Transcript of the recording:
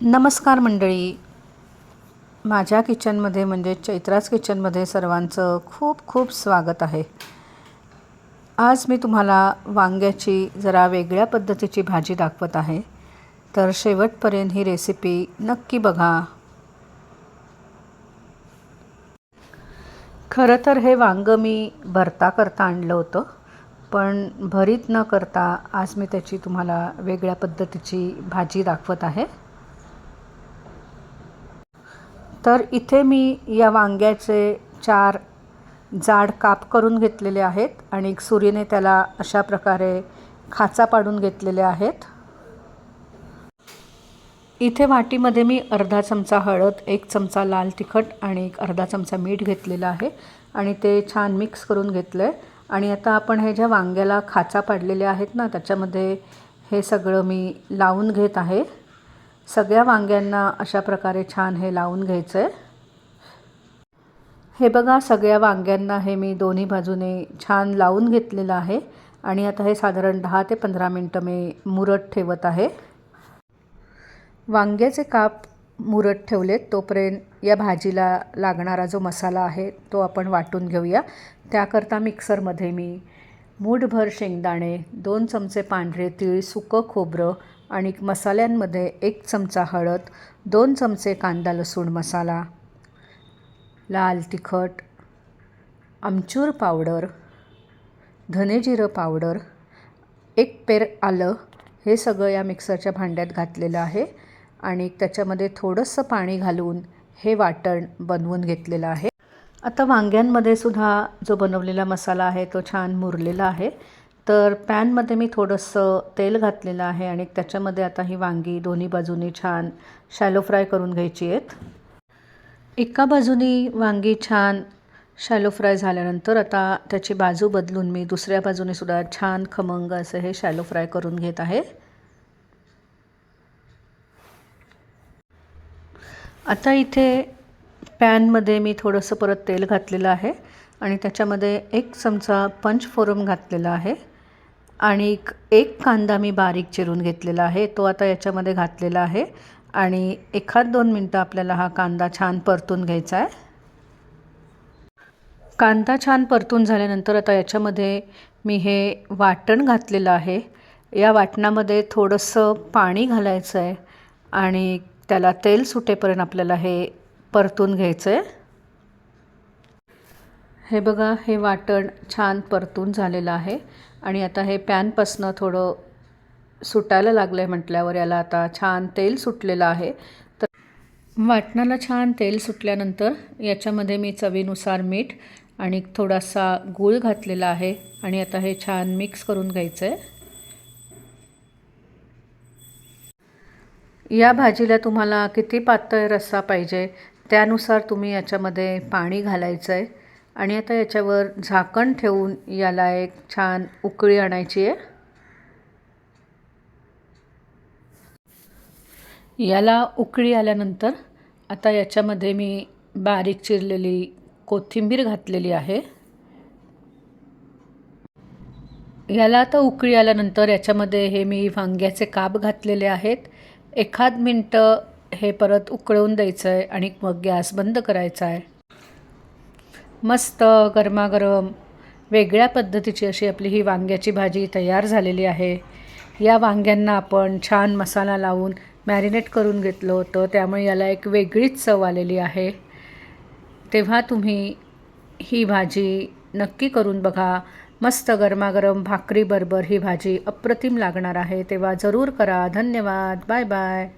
नमस्कार मंडळी. माझ्या किचनमध्ये म्हणजे चैत्रास किचनमध्ये सर्वांचं खूप खूप स्वागत आहे. आज मी तुम्हाला वांग्याची जरा वेगळ्या पद्धतीची भाजी दाखवत आहे. तर शेवटपर्यंत ही रेसिपी नक्की बघा. खरं तर हे वांगं मी भरता करता आणलं होतं पण भरीत न करता आज मी त्याची तुम्हाला वेगळ्या पद्धतीची भाजी दाखवत आहे. तर इथे मी या वांग्याचे चार जाड काप करून घेतलेले आहेत आणि सुरीने त्याला अशा प्रकारे खाचा पाडून घेतलेले आहेत. इथे वाटीमध्ये मी अर्धा चमचा हळद एक चमचा लाल तिखट आणि एक अर्धा चमचा मीठ घेतलेलं आहे आणि ते छान मिक्स करून घेतलं. आहे आणि आता आपण हे ज्या वांग्याला खाचा पाडलेले आहेत ना त्याच्यामध्ये हे सगळं मी लावून घेत आहे. सगळ्या वांग्यांना अशा प्रकारे छान हे लावून घ्यायचं आहे हे बघा सगळ्या वांग्यांना हे मी दोन्ही बाजूने छान लावून घेतलेलं आहे. आणि आता हे साधारण दहा ते पंधरा मिनटं मी मुरत ठेवत आहे. वांग्याचे काप मुरत ठेवलेत तोपर्यंत या भाजीला लागणारा जो मसाला आहे तो आपण वाटून घेऊया. त्याकरता मिक्सरमध्ये मी मूठभर शेंगदाणे दोन चमचे पांढरे तीळ सुकं खोबरं आणि मसाल्यांमध्ये एक चमचा हळद दोन चमचे कांदा लसूण मसाला लाल तिखट आमचूर पावडर धनेजिरं पावडर एक पेर आलं हे सगळं या मिक्सरच्या भांड्यात घातलेलं आहे आणि त्याच्यामध्ये थोडंसं पाणी घालून हे वाटण बनवून घेतलेलं आहे. आता वांग्यांमध्ये सुद्धा जो बनवलेला मसाला आहे तो छान मुरलेला आहे. तर पॅनमध्ये मी थोडंसं तेल घातलेलं आहे आणि त्याच्यामध्ये आता ही वांगी दोन्ही बाजूनी छान शॅलो फ्राय करून घ्यायची आहेत. एका बाजूनी वांगी छान शॅलो फ्राय झाल्यानंतर आता त्याची बाजू बदलून मी दुसऱ्या बाजूने सुद्धा छान खमंग असं हे शॅलो फ्राय करून घेत आहे. आता इथे पॅनमध्ये मी थोडंसं परत तेल घातलेलं आहे आणि त्याच्यामध्ये एक चमचा पंचफोरम घातलेला आहे आणि एक कांदा मी बारीक चिरून घेतलेला आहे. तो आता याच्यामध्ये घातलेला आहे आणि एखाद दोन मिनटं आपल्याला हा कांदा छान परतून घ्यायचा आहे. कांदा छान परतून झाल्यानंतर आता याच्यामध्ये मी हे वाटण घातलेलं आहे. या वाटणामध्ये थोडंसं पाणी घालायचं आहे आणि त्याला तेल सुटेपर्यंत आपल्याला हे परतून घ्यायचं आहे हे बघा हे वाटण छान परतून झालेलं आहे. आणि आता हे पॅनपासनं थोडं सुटायला लागलं आहे म्हटल्यावर याला आता छान तेल सुटलेलं आहे. तर वाटणाला छान तेल सुटल्यानंतर याच्यामध्ये मी चवीनुसार मीठ आणि थोडासा गूळ घातलेला आहे. आणि आता हे छान मिक्स करून घ्यायचं आहे या भाजीला तुम्हाला किती पातळ रस्सा पाहिजे त्यानुसार तुम्ही याच्यामध्ये पाणी घालायचं आहे आणि आता याच्यावर झाकण ठेवून याला एक छान उकळी आणायची आहे. याला उकळी आल्यानंतर आता याच्यामध्ये मी बारीक चिरलेली कोथिंबीर घातलेली आहे. याला आता उकळी आल्यानंतर याच्यामध्ये हे मी वांग्याचे काप घातलेले आहेत. एखाद मिनटं हे परत उकळवून द्यायचं आहे आणि मग गॅस बंद करायचा आहे मस्त गरमागरम वेगळ्या पद्धतीची अशी आपली ही वांग्याची भाजी तयार झालेली आहे. या वांग्यांना आपण छान मसाला लावून मॅरिनेट करून घेतलं होतं त्यामुळे याला एक वेगळीच चव आलेली आहे. तेव्हा तुम्ही ही भाजी नक्की करून बघा. मस्त गरमागरम भाकरीबरोबर ही भाजी अप्रतिम लागणार आहे. तेव्हा जरूर करा. धन्यवाद. Bye bye.